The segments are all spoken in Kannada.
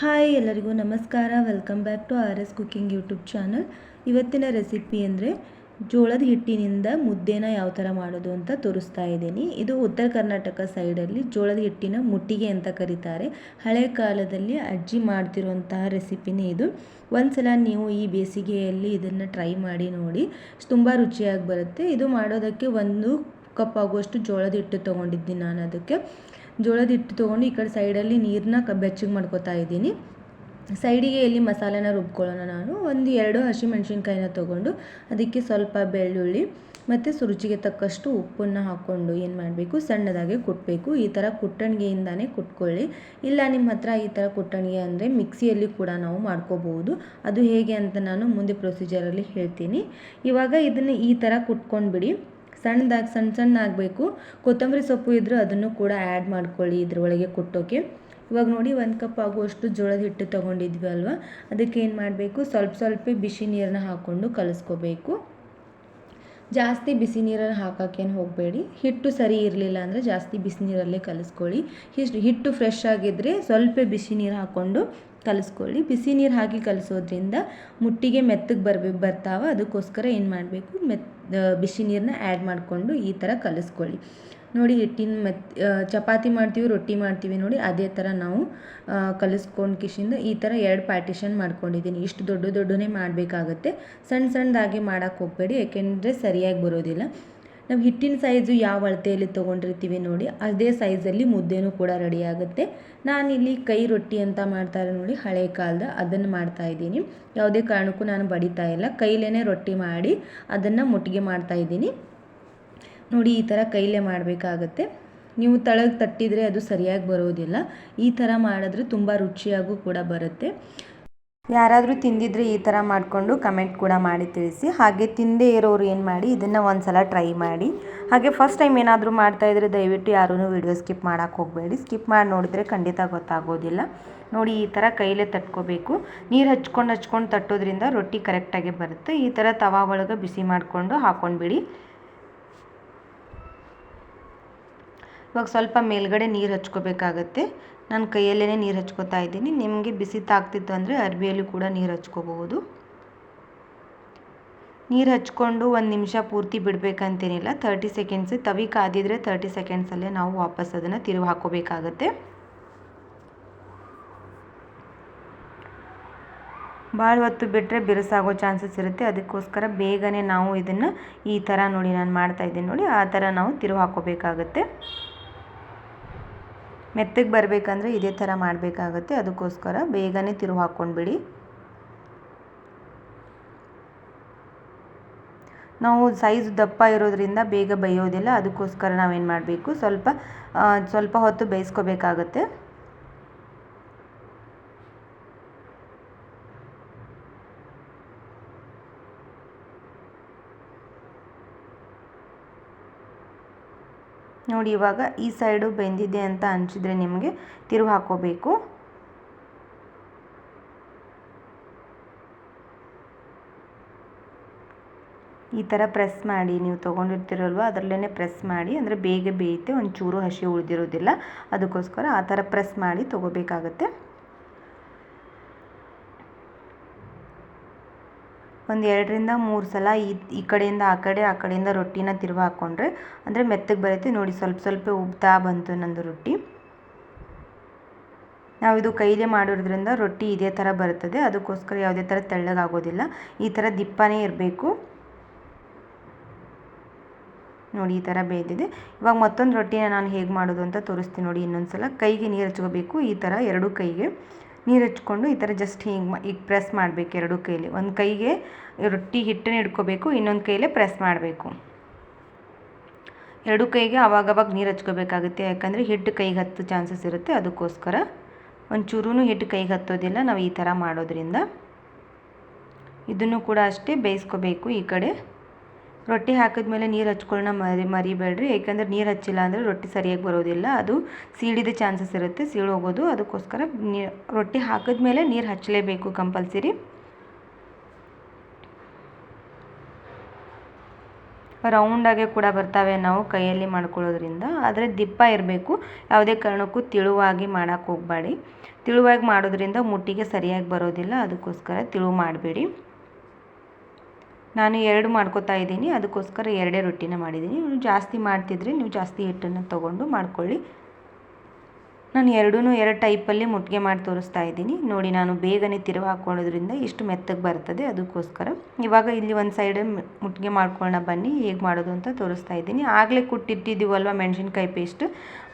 ಹಾಯ್ ಎಲ್ಲರಿಗೂ ನಮಸ್ಕಾರ. Welcome back to R S cooking YouTube channel ಇವತ್ತಿನ ರೆಸಿಪಿ ಅಂದರೆ ಜೋಳದ ಹಿಟ್ಟಿನಿಂದ ಮುದ್ದೆನ ಯಾವ ಥರ ಮಾಡೋದು ಅಂತ ತೋರಿಸ್ತಾ ಇದ್ದೀನಿ. ಇದು ಉತ್ತರ ಕರ್ನಾಟಕ ಸೈಡಲ್ಲಿ ಜೋಳದ ಹಿಟ್ಟಿನ ಮುಟ್ಟಿಗೆ ಅಂತ ಕರೀತಾರೆ. ಹಳೆ ಕಾಲದಲ್ಲಿ ಅಜ್ಜಿ ಮಾಡ್ತಿರುವಂತಹ ರೆಸಿಪಿನೇ ಇದು. ಒಂದ್ಸಲ ನೀವು ಈ ಬೇಸಿಗೆಯಲ್ಲಿ ಇದನ್ನು ಟ್ರೈ ಮಾಡಿ ನೋಡಿ, ತುಂಬ ರುಚಿಯಾಗಿ ಬರುತ್ತೆ. ಇದು ಮಾಡೋದಕ್ಕೆ ಒಂದು ಕಪ್ ಆಗುವಷ್ಟು ಜೋಳದ ಹಿಟ್ಟು ತೊಗೊಂಡಿದ್ದೀನಿ ನಾನು ಅದಕ್ಕೆ. ಜೋಳದ ಹಿಟ್ಟು ತೊಗೊಂಡು ಈ ಕಡೆ ಸೈಡಲ್ಲಿ ನೀರನ್ನ ಕ, ಬೆಚ್ಚಗೆ ಮಾಡ್ಕೊತಾ ಇದ್ದೀನಿ. ಸೈಡಿಗೆ ಇಲ್ಲಿ ಮಸಾಲೆನ ರುಬ್ಕೊಳ್ಳೋಣ ನಾನು. ಒಂದು ಎರಡು ಹಸಿಮೆಣ್ಸಿನ್ಕಾಯಿನ ತೊಗೊಂಡು ಅದಕ್ಕೆ ಸ್ವಲ್ಪ ಬೆಳ್ಳುಳ್ಳಿ ಮತ್ತು ರುಚಿಗೆ ತಕ್ಕಷ್ಟು ಉಪ್ಪನ್ನು ಹಾಕ್ಕೊಂಡು ಏನು ಮಾಡಬೇಕು? ಸಣ್ಣದಾಗಿ ಕುಟ್ಟಬೇಕು ಈ ಥರ ಕುಟ್ಟಣಿಗೆಯಿಂದನೇ ಕುಟ್ಕೊಳ್ಳಿ. ಇಲ್ಲ ನಿಮ್ಮ ಹತ್ರ ಈ ಥರ ಕುಟ್ಟಣಿಗೆ ಅಂದರೆ ಮಿಕ್ಸಿಯಲ್ಲಿ ಕೂಡ ನಾವು ಮಾಡ್ಕೋಬಹುದು. ಅದು ಹೇಗೆ ಅಂತ ನಾನು ಮುಂದೆ ಪ್ರೊಸೀಜರಲ್ಲಿ ಹೇಳ್ತೀನಿ. ಇವಾಗ ಇದನ್ನು ಈ ಥರ ಕುಟ್ಕೊಂಡ್ಬಿಡಿ. ಸಣ್ಣದಾಗಿ ಸಣ್ಣ ಸಣ್ಣ ಆಗಬೇಕು. ಕೊತ್ತಂಬರಿ ಸೊಪ್ಪು ಇದ್ದರೆ ಅದನ್ನು ಕೂಡ ಆ್ಯಡ್ ಮಾಡ್ಕೊಳ್ಳಿ ಇದರೊಳಗೆ ಕುಟ್ಟೋಕೆ. ಇವಾಗ ನೋಡಿ ಒಂದು ಕಪ್ ಆಗುವಷ್ಟು ಜೋಳದ ಹಿಟ್ಟು ತೊಗೊಂಡಿದ್ವಿ ಅಲ್ವಾ? ಅದಕ್ಕೆ ಏನು ಮಾಡಬೇಕು? ಸ್ವಲ್ಪ ಸ್ವಲ್ಪ ಬಿಸಿ ನೀರನ್ನ ಹಾಕ್ಕೊಂಡು ಕಲಿಸ್ಕೋಬೇಕು. ಜಾಸ್ತಿ ಬಿಸಿ ನೀರನ್ನು ಹಾಕೋಕ್ಕೇನು ಹೋಗಬೇಡಿ. ಹಿಟ್ಟು ಸರಿ ಇರಲಿಲ್ಲ ಅಂದರೆ ಜಾಸ್ತಿ ಬಿಸಿ ನೀರಲ್ಲೇ ಕಲಿಸ್ಕೊಳ್ಳಿ. ಹಿಷ್ಟು, ಹಿಟ್ಟು ಫ್ರೆಶ್ ಆಗಿದ್ದರೆ ಸ್ವಲ್ಪ ಬಿಸಿ ನೀರು ಹಾಕ್ಕೊಂಡು ಕಲಿಸ್ಕೊಳ್ಳಿ. ಬಿಸಿ ನೀರು ಹಾಕಿ ಕಲಿಸೋದ್ರಿಂದ ಮುಟ್ಟಿಗೆ ಮೆತ್ತಗೆ ಬರ್ಬೇಕು ಬರ್ತಾವ. ಅದಕ್ಕೋಸ್ಕರ ಏನು ಮಾಡಬೇಕು? ಮೆತ್ ಬಿಸಿ ನೀರನ್ನ ಆ್ಯಡ್ ಮಾಡಿಕೊಂಡು ಈ ಥರ ಕಲಿಸ್ಕೊಳ್ಳಿ. ನೋಡಿ, ಹಿಟ್ಟಿನ ಮೆತ್ ಚಪಾತಿ ಮಾಡ್ತೀವಿ, ರೊಟ್ಟಿ ಮಾಡ್ತೀವಿ ನೋಡಿ, ಅದೇ ಥರ ನಾವು ಕಲಿಸ್ಕೊಂಡು ಕಿಶಿಂದ ಈ ಥರ ಎರಡು ಪಾರ್ಟಿಷನ್ ಮಾಡ್ಕೊಂಡಿದ್ದೀನಿ ಇಷ್ಟು ದೊಡ್ಡ ದೊಡ್ಡನೇ ಮಾಡಬೇಕಾಗತ್ತೆ. ಸಣ್ಣ ಸಣ್ಣದಾಗಿ ಮಾಡೋಕ್ಕೆ ಹೋಗಬೇಡಿ, ಯಾಕೆಂದರೆ ಸರಿಯಾಗಿ ಬರೋದಿಲ್ಲ. ನಾವು ಹಿಟ್ಟಿನ ಸೈಜು ಯಾವ ಅಳತೆಯಲ್ಲಿ ತೊಗೊಂಡಿರ್ತೀವಿ ನೋಡಿ, ಅದೇ ಸೈಜಲ್ಲಿ ಮುದ್ದೆನೂ ಕೂಡ ರೆಡಿ ಆಗುತ್ತೆ. ನಾನಿಲ್ಲಿ ಕೈ ರೊಟ್ಟಿ ಅಂತ ಮಾಡ್ತಾರೆ ನೋಡಿ, ಹಳೆ ಕಾಲದ ಅದನ್ನು ಮಾಡ್ತಾ ಇದ್ದೀನಿ. ಯಾವುದೇ ಕಾರಣಕ್ಕೂ ನಾನು ಬಡಿತಾ ಇಲ್ಲ. ಕೈಲೇ ರೊಟ್ಟಿ ಮಾಡಿ ಅದನ್ನು ಮುಟ್ಟಿಗೆ ಮಾಡ್ತಾ ಇದ್ದೀನಿ. ನೋಡಿ, ಈ ಥರ ಕೈಲೇ ಮಾಡಬೇಕಾಗತ್ತೆ. ನೀವು ತಳಗೆ ತಟ್ಟಿದರೆ ಅದು ಸರಿಯಾಗಿ ಬರೋದಿಲ್ಲ. ಈ ಥರ ಮಾಡಿದ್ರೆ ತುಂಬ ರುಚಿಯಾಗೂ ಕೂಡ ಬರುತ್ತೆ. ಯಾರಾದರೂ ತಿಂದಿದ್ರೆ ಈ ಥರ ಮಾಡಿಕೊಂಡು ಕಮೆಂಟ್ ಕೂಡ ಮಾಡಿ ತಿಳಿಸಿ. ಹಾಗೆ ತಿಂದೇ ಇರೋರು ಏನು ಮಾಡಿ, ಇದನ್ನು ಒಂದು ಸಲ ಟ್ರೈ ಮಾಡಿ. ಹಾಗೆ ಫಸ್ಟ್ ಟೈಮ್ ಏನಾದರೂ ಮಾಡ್ತಾಯಿದ್ರೆ ದಯವಿಟ್ಟು ಯಾರೂ ವಿಡಿಯೋ ಸ್ಕಿಪ್ ಮಾಡೋಕ್ಕೆ ಹೋಗಬೇಡಿ. ಸ್ಕಿಪ್ ಮಾಡಿ ನೋಡಿದರೆ ಖಂಡಿತ ಗೊತ್ತಾಗೋದಿಲ್ಲ. ನೋಡಿ ಈ ಥರ ಕೈಲೇ ತಟ್ಕೋಬೇಕು. ನೀರು ಹಚ್ಕೊಂಡು ಹಚ್ಕೊಂಡು ತಟ್ಟೋದ್ರಿಂದ ರೊಟ್ಟಿ ಕರೆಕ್ಟಾಗಿ ಬರುತ್ತೆ. ಈ ಥರ ತವಾ ಒಳಗೆ ಬಿಸಿ ಮಾಡಿಕೊಂಡು ಹಾಕ್ಕೊಂಡ್ಬಿಡಿ ಇವಾಗ ಸ್ವಲ್ಪ ಮೇಲ್ಗಡೆ ನೀರು ಹಚ್ಕೋಬೇಕಾಗತ್ತೆ. ನಾನು ಕೈಯಲ್ಲೇ ನೀರು ಹಚ್ಕೋತಾ ಇದ್ದೀನಿ. ನಿಮಗೆ ಬಿಸಿ ತಾಗ್ತಿತ್ತು ಅಂದರೆ ಅರ್ಬಿಯಲ್ಲಿ ಕೂಡ ನೀರು ಹಚ್ಕೋಬಹುದು. ನೀರು ಹಚ್ಕೊಂಡು ಒಂದು ನಿಮಿಷ ಪೂರ್ತಿ ಬಿಡಬೇಕಂತೇನಿಲ್ಲ. ತರ್ಟಿ ಸೆಕೆಂಡ್ಸ್, ತವಿ ಕಾದಿದ್ರೆ ತರ್ಟಿ ಸೆಕೆಂಡ್ಸಲ್ಲೇ ನಾವು ವಾಪಸ್ ಅದನ್ನು ತಿರುವು ಹಾಕೋಬೇಕಾಗತ್ತೆ ಭಾಳ ಹೊತ್ತು ಬಿಟ್ಟರೆ ಬಿರುಸಾಗೋ ಚಾನ್ಸಸ್ ಇರುತ್ತೆ. ಅದಕ್ಕೋಸ್ಕರ ಬೇಗನೆ ನಾವು ಇದನ್ನು ಈ ಥರ ನೋಡಿ ನಾನು ಮಾಡ್ತಾ ಇದ್ದೀನಿ ನೋಡಿ. ಆ ಥರ ನಾವು ತಿರುವು ಹಾಕೋಬೇಕಾಗತ್ತೆ ಮೆತ್ತಗೆ ಬರಬೇಕಂದ್ರೆ ಇದೇ ಥರ ಮಾಡಬೇಕಾಗತ್ತೆ. ಅದಕ್ಕೋಸ್ಕರ ಬೇಗನೆ ತಿರುವು ಹಾಕ್ಕೊಂಡ್ಬಿಡಿ. ನಾವು ಸೈಜ್ ದಪ್ಪ ಇರೋದ್ರಿಂದ ಬೇಗ ಬೇಯೋದಿಲ್ಲ. ಅದಕ್ಕೋಸ್ಕರ ನಾವೇನು ಮಾಡಬೇಕು? ಸ್ವಲ್ಪ ಸ್ವಲ್ಪ ಹೊತ್ತು ಬೇಯಿಸ್ಕೋಬೇಕಾಗತ್ತೆ. ನೋಡಿ ಇವಾಗ ಈ ಸೈಡು ಬೆಂದಿದೆ ಅಂತ ಅನಿಸಿದ್ರೆ ನಿಮಗೆ ತಿರುವು ಹಾಕೋಬೇಕು. ಈ ಥರ ಪ್ರೆಸ್ ಮಾಡಿ, ನೀವು ತೊಗೊಂಡಿರ್ತೀರಲ್ವ ಅದರಲ್ಲೇ ಪ್ರೆಸ್ ಮಾಡಿ, ಅಂದರೆ ಬೇಗ ಬೇಯುತ್ತೆ, ಒಂಚೂರು ಹಸಿ ಉಳಿದಿರೋದಿಲ್ಲ, ಅದಕ್ಕೋಸ್ಕರ ಆ ಥರ ಪ್ರೆಸ್ ಮಾಡಿ ತೊಗೋಬೇಕಾಗತ್ತೆ. ಒಂದು ಎರಡರಿಂದ ಮೂರು ಸಲ ಈ ಈ ಕಡೆಯಿಂದ ಆ ಕಡೆ, ಆ ಕಡೆಯಿಂದ ರೊಟ್ಟಿನ ತಿರುವಿ ಹಾಕ್ಕೊಂಡ್ರೆ ಅಂದರೆ ಮೆತ್ತಗೆ ಬರುತ್ತೆ. ನೋಡಿ ಸ್ವಲ್ಪ ಸ್ವಲ್ಪ ಉಬ್ತಾ ಬಂತು ನಂದು ರೊಟ್ಟಿ. ನಾವಿದು ಕೈಲೇ ಮಾಡಿರೋದ್ರಿಂದ ರೊಟ್ಟಿ ಇದೇ ಥರ ಬರುತ್ತದೆ. ಅದಕ್ಕೋಸ್ಕರ ಯಾವುದೇ ಥರ ತೆಳ್ಳಗಾಗೋದಿಲ್ಲ. ಈ ಥರ ದಿಪ್ಪನೇ ಇರಬೇಕು. ನೋಡಿ ಈ ಥರ ಬೇಯ್ದಿದೆ. ಇವಾಗ ಮತ್ತೊಂದು ರೊಟ್ಟಿನ ನಾನು ಹೇಗೆ ಮಾಡೋದು ಅಂತ ತೋರಿಸ್ತೀನಿ ನೋಡಿ ಇನ್ನೊಂದು ಸಲ ಕೈಗೆ ನೀರು ಹಚ್ಕೋಬೇಕು. ಈ ಥರ ಎರಡು ಕೈಗೆ. ನೀರು ಹಚ್ಕೊಂಡು ಈ ಥರ ಜಸ್ಟ್ ಹಿಂಗೆ ಈಗ ಪ್ರೆಸ್ ಮಾಡಬೇಕು ಎರಡು ಕೈಲಿ. ಒಂದು ಕೈಗೆ ರೊಟ್ಟಿ ಹಿಟ್ಟನ್ನು ಹಿಡ್ಕೋಬೇಕು, ಇನ್ನೊಂದು ಕೈಲೇ ಪ್ರೆಸ್ ಮಾಡಬೇಕು. ಎರಡು ಕೈಗೆ ಅವಾಗವಾಗ ನೀರು ಹಚ್ಕೋಬೇಕಾಗುತ್ತೆ. ಯಾಕಂದರೆ ಹಿಟ್ಟು ಕೈಗೆ ಹತ್ತು ಚಾನ್ಸಸ್ ಇರುತ್ತೆ. ಅದಕ್ಕೋಸ್ಕರ ಒಂಚೂರೂ ಹಿಟ್ಟು ಕೈಗೆ ಹತ್ತೋದಿಲ್ಲ. ನಾವು ಈ ಥರ ಮಾಡೋದ್ರಿಂದ. ಇದನ್ನು ಕೂಡ ಅಷ್ಟೇ ಬೇಯಿಸ್ಕೋಬೇಕು ಈ ಕಡೆ. ರೊಟ್ಟಿ ಹಾಕಿದ ಮೇಲೆ ನೀರು ಹಚ್ಕೊಳ್ಳೋಣ ಮರಿ, ಮರಿಬೇಡ್ರಿ. ಯಾಕಂದ್ರೆ ನೀರು ಹಚ್ಚಿಲ್ಲ ಅಂದರೆ ರೊಟ್ಟಿ ಸರಿಯಾಗಿ ಬರೋದಿಲ್ಲ. ಅದು ಸೀಳಿದ ಚಾನ್ಸಸ್ ಇರುತ್ತೆ, ಸೀಳು ಹೋಗೋದು. ಅದಕ್ಕೋಸ್ಕರ ನೀ, ರೊಟ್ಟಿ ಹಾಕಿದ್ಮೇಲೆ ನೀರು ಹಚ್ಚಲೇಬೇಕು ಕಂಪಲ್ಸರಿ ರೌಂಡಾಗೆ ಕೂಡ ಬರ್ತವೆ ನಾವು ಕೈಯಲ್ಲಿ ಮಾಡ್ಕೊಳ್ಳೋದ್ರಿಂದ. ಆದರೆ ದಿಪ್ಪ ಇರಬೇಕು. ಯಾವುದೇ ಕಾರಣಕ್ಕೂ ತಿಳುವಾಗಿ ಮಾಡೋಕ್ಕೆ ಹೋಗಬೇಡಿ. ತಿಳುವಾಗಿ ಮಾಡೋದ್ರಿಂದ ಮುಟ್ಟಿಗೆ ಸರಿಯಾಗಿ ಬರೋದಿಲ್ಲ. ಅದಕ್ಕೋಸ್ಕರ ತಿಳು ಮಾಡಬೇಡಿ. ನಾನು ಎರಡು ಮಾಡ್ಕೋತಾ ಇದ್ದೀನಿ, ಅದಕ್ಕೋಸ್ಕರ ಎರಡೇ ರೊಟ್ಟಿನ ಮಾಡಿದ್ದೀನಿ. ನೀವು ಜಾಸ್ತಿ ಮಾಡ್ತಿದ್ರೆ ನೀವು ಜಾಸ್ತಿ ಹಿಟ್ಟನ್ನು ತೊಗೊಂಡು ಮಾಡ್ಕೊಳ್ಳಿ. ನಾನು ಎರಡೂ ಎರಡು ಟೈಪಲ್ಲಿ ಮುಟ್ಟಿಗೆ ಮಾಡಿ ತೋರಿಸ್ತಾ ಇದ್ದೀನಿ. ನೋಡಿ, ನಾನು ಬೇಗನೆ ತಿರುವು ಹಾಕ್ಕೊಳ್ಳೋದ್ರಿಂದ ಇಷ್ಟು ಮೆತ್ತಗೆ ಬರ್ತದೆ, ಅದಕ್ಕೋಸ್ಕರ. ಇವಾಗ ಇಲ್ಲಿ ಒಂದು ಸೈಡ್ ಮುಟ್ಟಿಗೆ ಮಾಡ್ಕೊಳ್ಳೋಣ ಬನ್ನಿ, ಹೇಗೆ ಮಾಡೋದು ಅಂತ ತೋರಿಸ್ತಾ ಇದ್ದೀನಿ. ಆಗಲೇ ಕುಟ್ಟಿಟ್ಟಿದ್ದೀವಲ್ವ ಮೆಣಸಿನ್ಕಾಯಿ ಪೇಸ್ಟ್?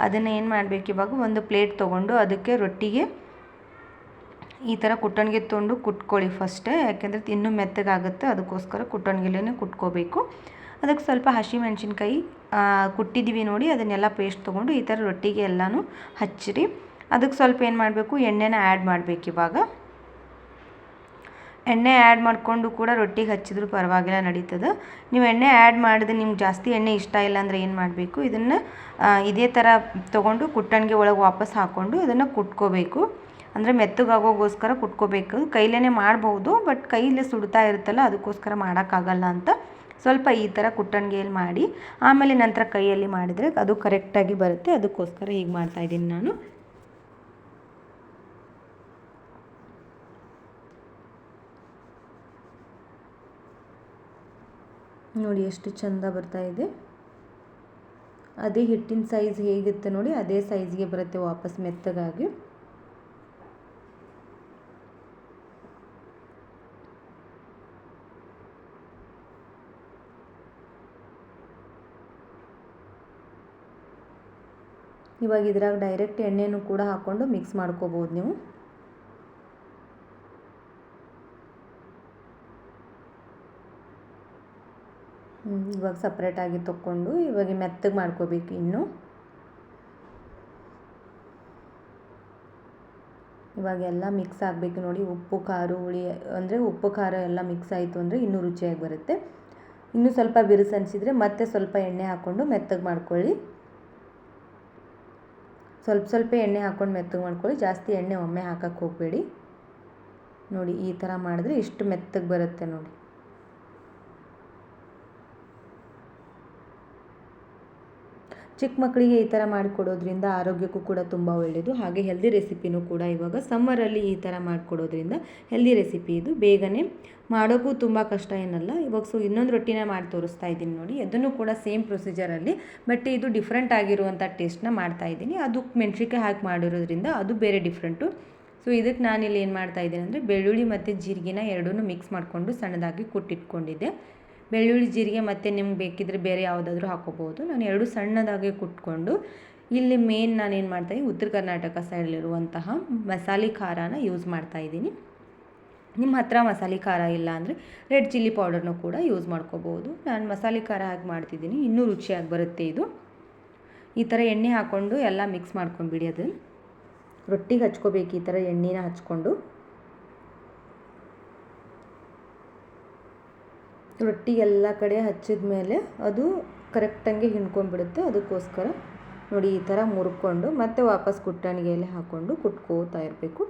ಅದನ್ನು ಏನು ಮಾಡಬೇಕು ಇವಾಗ? ಒಂದು ಪ್ಲೇಟ್ ತೊಗೊಂಡು ಅದಕ್ಕೆ ರೊಟ್ಟಿಗೆ ಈ ಥರ ಕುಟ್ಟಣಿಗೆ ತೊಗೊಂಡು ಕುಟ್ಕೊಳ್ಳಿ ಫಸ್ಟೇ ಯಾಕೆಂದರೆ ಇನ್ನೂ ಮೆತ್ತಗಾಗುತ್ತೆ, ಅದಕ್ಕೋಸ್ಕರ ಕುಟ್ಟಣಿಗೆಲೇ ಕುಟ್ಕೋಬೇಕು. ಅದಕ್ಕೆ ಸ್ವಲ್ಪ ಹಸಿ ಮೆಣಸಿನ್ಕಾಯಿ ಕುಟ್ಟಿದ್ದೀವಿ ನೋಡಿ, ಅದನ್ನೆಲ್ಲ ಪೇಸ್ಟ್ ತೊಗೊಂಡು ಈ ಥರ ರೊಟ್ಟಿಗೆ ಎಲ್ಲನೂ ಹಚ್ಚಿರಿ. ಅದಕ್ಕೆ ಸ್ವಲ್ಪ ಏನು ಮಾಡಬೇಕು, ಎಣ್ಣೆನ ಆ್ಯಡ್ ಮಾಡಬೇಕು ಇವಾಗ. ಎಣ್ಣೆ ಆ್ಯಡ್ ಮಾಡಿಕೊಂಡು ಕೂಡ ರೊಟ್ಟಿಗೆ ಹಚ್ಚಿದ್ರೂ ಪರವಾಗಿಲ್ಲ ನಡೀತದೆ. ನೀವು ಎಣ್ಣೆ ಆ್ಯಡ್ ಮಾಡಿದ್ರೆ ನಿಮ್ಗೆ ಜಾಸ್ತಿ ಎಣ್ಣೆ ಇಷ್ಟ ಇಲ್ಲ ಅಂದರೆ ಏನು ಮಾಡಬೇಕು, ಇದನ್ನು ಇದೇ ಥರ ತೊಗೊಂಡು ಕುಟ್ಟಣಿಗೆ ಒಳಗೆ ವಾಪಸ್ ಹಾಕ್ಕೊಂಡು ಅದನ್ನು ಕುಟ್ಕೋಬೇಕು. ಅಂದರೆ ಮೆತ್ತಗಾಗೋಗೋಸ್ಕರ ಕುಟ್ಕೋಬೇಕು. ಕೈಲೇ ಮಾಡ್ಬೋದು ಬಟ್ ಕೈಲೇ ಸುಡ್ತಾ ಇರುತ್ತಲ್ಲ, ಅದಕ್ಕೋಸ್ಕರ ಮಾಡೋಕ್ಕಾಗಲ್ಲ ಅಂತ ಸ್ವಲ್ಪ ಈ ಥರ ಕುಟ್ಟಣಿಗೆಯಲ್ಲಿ ಮಾಡಿ, ಆಮೇಲೆ ನಂತರ ಕೈಯಲ್ಲಿ ಮಾಡಿದರೆ ಅದು ಕರೆಕ್ಟಾಗಿ ಬರುತ್ತೆ. ಅದಕ್ಕೋಸ್ಕರ ಹೀಗೆ ಮಾಡ್ತಾಯಿದ್ದೀನಿ ನಾನು. ನೋಡಿ ಎಷ್ಟು ಚಂದ ಬರ್ತಾ ಇದೆ. ಅದೇ ಹಿಟ್ಟಿನ ಸೈಜ್ ಹೇಗಿರುತ್ತೆ ನೋಡಿ, ಅದೇ ಸೈಜ್ಗೆ ಬರುತ್ತೆ ವಾಪಸ್ ಮೆತ್ತಗಾಗಿ. ಇವಾಗ ಇದ್ರಾಗ ಡೈರೆಕ್ಟ್ ಎಣ್ಣೆನೂ ಕೂಡ ಹಾಕ್ಕೊಂಡು ಮಿಕ್ಸ್ ಮಾಡ್ಕೋಬೋದು ನೀವು. ಇವಾಗ ಸಪ್ರೇಟಾಗಿ ತೊಗೊಂಡು ಇವಾಗ ಮೆತ್ತಗೆ ಮಾಡ್ಕೋಬೇಕು ಇನ್ನು. ಇವಾಗೆಲ್ಲ ಮಿಕ್ಸ್ ಆಗಬೇಕು ನೋಡಿ, ಉಪ್ಪು, ಖಾರ, ಹುಳಿ, ಅಂದರೆ ಉಪ್ಪು, ಖಾರ ಎಲ್ಲ ಮಿಕ್ಸ್ ಆಯಿತು ಅಂದರೆ ಇನ್ನೂ ರುಚಿಯಾಗಿ ಬರುತ್ತೆ. ಇನ್ನೂ ಸ್ವಲ್ಪ ಬಿರುಸು ಅನಿಸಿದರೆ ಮತ್ತೆ ಸ್ವಲ್ಪ ಎಣ್ಣೆ ಹಾಕ್ಕೊಂಡು ಮೆತ್ತಗೆ ಮಾಡ್ಕೊಳ್ಳಿ. ಸ್ವಲ್ಪ ಸ್ವಲ್ಪ ಎಣ್ಣೆ ಹಾಕ್ಕೊಂಡು ಮೆತ್ತಗೆ ಮಾಡ್ಕೊಳ್ಳಿ. ಜಾಸ್ತಿ ಎಣ್ಣೆ ಒಮ್ಮೆ ಹಾಕಕ್ಕೆ ಹೋಗಬೇಡಿ. ನೋಡಿ ಈ ಥರ ಮಾಡಿದ್ರೆ ಇಷ್ಟು ಮೆತ್ತಗೆ ಬರುತ್ತೆ ನೋಡಿ. ಚಿಕ್ಕ ಮಕ್ಕಳಿಗೆ ಈ ಥರ ಮಾಡಿಕೊಡೋದ್ರಿಂದ ಆರೋಗ್ಯಕ್ಕೂ ಕೂಡ ತುಂಬ ಒಳ್ಳೆಯದು. ಹಾಗೆ ಹೆಲ್ದಿ ರೆಸಿಪಿನೂ ಕೂಡ ಇವಾಗ ಸಮ್ಮರಲ್ಲಿ ಈ ಥರ ಮಾಡಿಕೊಡೋದ್ರಿಂದ ಹೆಲ್ದಿ ರೆಸಿಪಿ ಇದು. ಬೇಗನೆ ಮಾಡೋಕ್ಕೂ ತುಂಬ ಕಷ್ಟ ಏನಲ್ಲ. ಇವಾಗ ಸೊ ಇನ್ನೊಂದು ರೊಟ್ಟಿನ ಮಾಡಿ ತೋರಿಸ್ತಾ ಇದ್ದೀನಿ ನೋಡಿ. ಅದನ್ನು ಕೂಡ ಸೇಮ್ ಪ್ರೊಸೀಜರಲ್ಲಿ ಬಟ್ ಇದು ಡಿಫ್ರೆಂಟ್ ಆಗಿರುವಂಥ ಟೇಸ್ಟ್ನ ಮಾಡ್ತಾ ಇದ್ದೀನಿ. ಅದು ಮೆಣ್ಸಿನ್ಕಾಯಿ ಹಾಕಿ ಮಾಡಿರೋದ್ರಿಂದ ಅದು ಬೇರೆ ಡಿಫ್ರೆಂಟು ಸೊ ಇದಕ್ಕೆ ನಾನಿಲ್ಲಿ ಏನು ಮಾಡ್ತಾ ಇದ್ದೀನಿ ಅಂದರೆ, ಬೆಳ್ಳುಳ್ಳಿ ಮತ್ತು ಜೀರಿಗೆನ ಎರಡೂ ಮಿಕ್ಸ್ ಮಾಡಿಕೊಂಡು ಸಣ್ಣದಾಗಿ ಕುಟ್ಟಿಟ್ಕೊಂಡಿದ್ದೆ. ಬೆಳ್ಳುಳ್ಳಿ ಜೀರಿಗೆ ಮತ್ತು ನಿಮ್ಗೆ ಬೇಕಿದ್ರೆ ಬೇರೆ ಯಾವುದಾದ್ರೂ ಹಾಕೋಬೋದು ನಾನು ಎರಡು ಸಣ್ಣದಾಗಿ ಕುಟ್ಕೊಂಡು ಇಲ್ಲಿ ಮೇನ್ ನಾನು ಏನು ಮಾಡ್ತಾಯಿದ್ದೀನಿ ಉತ್ತರ ಕರ್ನಾಟಕ ಸೈಡಲ್ಲಿರುವಂತಹ ಮಸಾಲೆ ಖಾರನ ಯೂಸ್ ಮಾಡ್ತಾ ಇದ್ದೀನಿ ನಿಮ್ಮ ಹತ್ರ ಮಸಾಲೆ ಖಾರ ಇಲ್ಲ ಅಂದರೆ ರೆಡ್ ಚಿಲ್ಲಿ ಪೌಡರ್ನೂ ಕೂಡ ಯೂಸ್ ಮಾಡ್ಕೋಬೋದು. ನಾನು ಮಸಾಲೆ ಖಾರ ಹಾಕಿ ಮಾಡ್ತಿದ್ದೀನಿ ಇನ್ನೂ ರುಚಿಯಾಗಿ ಬರುತ್ತೆ ಇದು. ಈ ಥರ ಎಣ್ಣೆ ಹಾಕ್ಕೊಂಡು ಎಲ್ಲ ಮಿಕ್ಸ್ ಮಾಡ್ಕೊಂಡ್ಬಿಡಿ ಅದನ್ನು. ರೊಟ್ಟಿಗೆ ಹಚ್ಕೋಬೇಕು ಈ ಥರ ಎಣ್ಣೆನ ಹಚ್ಕೊಂಡು. ರೊಟ್ಟಿ ಎಲ್ಲ ಕಡೆ ಹಚ್ಚಿದ ಮೇಲೆ ಅದು ಕರೆಕ್ಟಂಗೆ ಹಿಂಡ್ಕೊಂಡ್ಬಿಡುತ್ತೆ. ಅದಕ್ಕೋಸ್ಕರ ನೋಡಿ ಈ ಥರ ಮುರ್ಕೊಂಡು ಮತ್ತೆ ವಾಪಸ್ ಕುಟ್ಟಣಿಗೆಯಲ್ಲಿ ಹಾಕ್ಕೊಂಡು ಕುಟ್ಕೋತಾ ಇರಬೇಕು.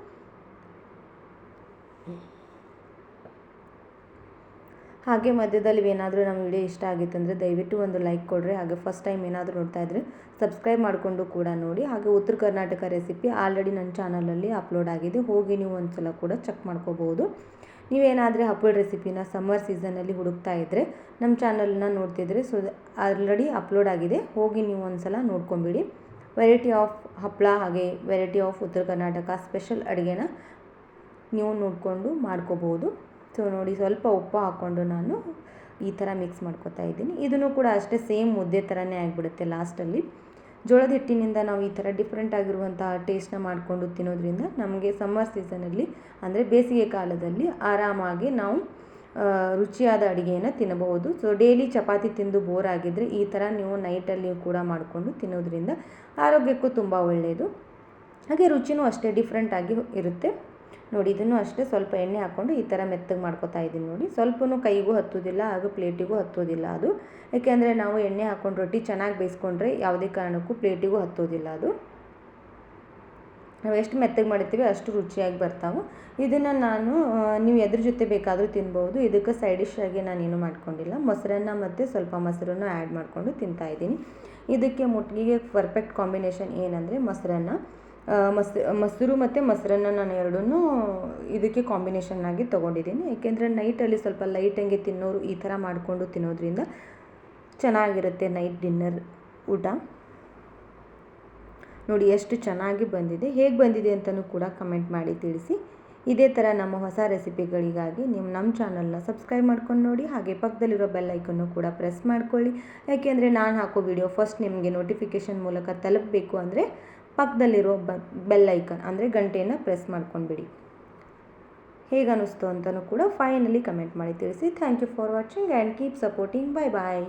ಹಾಗೆ ಮಧ್ಯದಲ್ಲಿ ಏನಾದರೂ ನಮ್ಮ ವಿಡಿಯೋ ಇಷ್ಟ ಆಗಿತ್ತು ಅಂದರೆ ದಯವಿಟ್ಟು ಒಂದು ಲೈಕ್ ಕೊಡ್ರಿ. ಹಾಗೆ ಫಸ್ಟ್ ಟೈಮ್ ಏನಾದರೂ ನೋಡ್ತಾ ಇದ್ರೆ ಸಬ್ಸ್ಕ್ರೈಬ್ ಮಾಡಿಕೊಂಡು ಕೂಡ ನೋಡಿ. ಹಾಗೆ ಉತ್ತರ ಕರ್ನಾಟಕ ರೆಸಿಪಿ ಆಲ್ರೆಡಿ ನನ್ನ ಚಾನಲಲ್ಲಿ ಅಪ್ಲೋಡ್ ಆಗಿದೆ. ಹೋಗಿ ನೀವು ಒಂದು ಸಲ ಕೂಡ ಚೆಕ್ ಮಾಡ್ಕೋಬೋದು ನೀವೇನಾದರೆ ಹಪ್ಪಳ ರೆಸಿಪಿನ ಸಮ್ಮರ್ ಸೀಸನಲ್ಲಿ ಹುಡುಕ್ತಾ ಇದ್ದರೆ ನಮ್ಮ ಚಾನಲ್ನ ನೋಡ್ತಿದ್ರೆ ಸೊ ಆಲ್ರೆಡಿ ಅಪ್ಲೋಡ್ ಆಗಿದೆ. ಹೋಗಿ ನೀವು ಒಂದು ಸಲ ನೋಡ್ಕೊಂಬಿಡಿ. ವೆರೈಟಿ ಆಫ್ ಹಪ್ಪಳ ಹಾಗೆ ವೆರೈಟಿ ಆಫ್ ಉತ್ತರ ಕರ್ನಾಟಕ ಸ್ಪೆಷಲ್ ಅಡುಗೆನ ನೀವು ನೋಡಿಕೊಂಡು ಮಾಡ್ಕೋಬೋದು. ಸೊ ನೋಡಿ ಸ್ವಲ್ಪ ಉಪ್ಪು ಹಾಕ್ಕೊಂಡು ನಾನು ಈ ಥರ ಮಿಕ್ಸ್ ಮಾಡ್ಕೊತಾ ಇದ್ದೀನಿ. ಇದನ್ನು ಕೂಡ ಅಷ್ಟೇ ಸೇಮ್ ಮುದ್ದೆ ಥರನೇ ಆಗಿಬಿಡುತ್ತೆ ಲಾಸ್ಟಲ್ಲಿ ಜೋಳದ ಹಿಟ್ಟಿನಿಂದ ನಾವು ಈ ಥರ ಡಿಫ್ರೆಂಟ್ ಆಗಿರುವಂತಹ ಟೇಸ್ಟ್ನ ಮಾಡಿಕೊಂಡು ತಿನ್ನೋದ್ರಿಂದ ನಮಗೆ ಸಮ್ಮರ್ ಸೀಸನಲ್ಲಿ ಅಂದರೆ ಬೇಸಿಗೆ ಕಾಲದಲ್ಲಿ ಆರಾಮಾಗಿ ನಾವು ರುಚಿಯಾದ ಅಡುಗೆಯನ್ನು ತಿನ್ನಬಹುದು. ಸೊ ಡೈಲಿ ಚಪಾತಿ ತಿಂದು ಬೋರ್ ಆಗಿದ್ದರೆ ಈ ಥರ ನೀವು ನೈಟಲ್ಲಿ ಕೂಡ ಮಾಡಿಕೊಂಡು ತಿನ್ನೋದ್ರಿಂದ ಆರೋಗ್ಯಕ್ಕೂ ತುಂಬ ಒಳ್ಳೆಯದು. ಹಾಗೆ ರುಚಿನೂ ಅಷ್ಟೇ ಡಿಫ್ರೆಂಟಾಗಿ ಇರುತ್ತೆ. ನೋಡಿ, ಇದನ್ನು ಅಷ್ಟೇ ಸ್ವಲ್ಪ ಎಣ್ಣೆ ಹಾಕ್ಕೊಂಡು ಈ ಥರ ಮೆತ್ತಗೆ ಮಾಡ್ಕೊತಾ ಇದ್ದೀನಿ ನೋಡಿ. ಸ್ವಲ್ಪನೂ ಕೈಗೂ ಹತ್ತೋದಿಲ್ಲ ಹಾಗೂ ಪ್ಲೇಟಿಗೂ ಹತ್ತೋದಿಲ್ಲ ಅದು. ಏಕೆಂದರೆ ನಾವು ಎಣ್ಣೆ ಹಾಕ್ಕೊಂಡು ರೊಟ್ಟಿ ಚೆನ್ನಾಗಿ ಬೇಯಿಸ್ಕೊಂಡ್ರೆ ಯಾವುದೇ ಕಾರಣಕ್ಕೂ ಪ್ಲೇಟಿಗೂ ಹತ್ತೋದಿಲ್ಲ ಅದು. ನಾವು ಎಷ್ಟು ಮೆತ್ತಗೆ ಮಾಡಿರ್ತೀವಿ ಅಷ್ಟು ರುಚಿಯಾಗಿ ಬರ್ತಾವೆ. ಇದನ್ನು ನಾನು ನೀವು ಎದ್ರ ಜೊತೆ ಬೇಕಾದರೂ ತಿನ್ಬೋದು. ಇದಕ್ಕೆ ಸೈಡ್ ಡಿಶ್ ಆಗಿ ನಾನೇನು ಮಾಡ್ಕೊಂಡಿಲ್ಲ. ಮೊಸರನ್ನ ಮತ್ತು ಸ್ವಲ್ಪ ಮೊಸರನ್ನು ಆ್ಯಡ್ ಮಾಡಿಕೊಂಡು ತಿಂತಾಯಿದ್ದೀನಿ ಇದಕ್ಕೆ ಮುಟ್ಗಿಗೆ ಪರ್ಫೆಕ್ಟ್ ಕಾಂಬಿನೇಷನ್ ಏನಂದರೆ ಮೊಸರನ್ನ. ಮಸ್, ಮೊಸರು ಮತ್ತು ಮೊಸರನ್ನ ನಾನು ಎರಡೂ ಇದಕ್ಕೆ ಕಾಂಬಿನೇಷನ್ ಆಗಿ ತೊಗೊಂಡಿದ್ದೀನಿ. ಏಕೆಂದರೆ ನೈಟಲ್ಲಿ ಸ್ವಲ್ಪ ಲೈಟಂಗೆ ತಿನ್ನೋರು ಈ ಥರ ಮಾಡಿಕೊಂಡು ತಿನ್ನೋದ್ರಿಂದ ಚೆನ್ನಾಗಿರುತ್ತೆ ನೈಟ್ ಡಿನ್ನರ್ ಊಟ. ನೋಡಿ ಎಷ್ಟು ಚೆನ್ನಾಗಿ ಬಂದಿದೆ. ಹೇಗೆ ಬಂದಿದೆ ಅಂತಲೂ ಕೂಡ ಕಮೆಂಟ್ ಮಾಡಿ ತಿಳಿಸಿ. ಇದೇ ಥರ ನಮ್ಮ ಹೊಸ ರೆಸಿಪಿಗಳಿಗಾಗಿ ನೀವು ನಮ್ಮ ಚಾನಲ್ನ ಸಬ್ಸ್ಕ್ರೈಬ್ ಮಾಡ್ಕೊಂಡು ನೋಡಿ. ಹಾಗೆ ಪಕ್ಕದಲ್ಲಿರೋ ಬೆಲ್ ಐಕನ್ನು ಕೂಡ ಪ್ರೆಸ್ ಮಾಡ್ಕೊಳ್ಳಿ. ಯಾಕೆಂದರೆ ನಾನು ಹಾಕೋ ವಿಡಿಯೋ ಫಸ್ಟ್ ನಿಮಗೆ ನೋಟಿಫಿಕೇಷನ್ ಮೂಲಕ ತಲುಪಬೇಕು ಅಂದರೆ ಪಕ್ಕದಲ್ಲಿರೋ ಬ ಬೆಲ್ ಐಕನ್ ಅಂದರೆ ಗಂಟೆಯನ್ನು ಪ್ರೆಸ್ ಮಾಡ್ಕೊಂಡ್ಬಿಡಿ. ಹೇಗೆ ಅನ್ನಿಸ್ತು ಅಂತಲೂ ಕೂಡ ಫೈನಲಿ ಕಮೆಂಟ್ ಮಾಡಿ ತಿಳಿಸಿ. Thank you for watching and keep supporting bye bye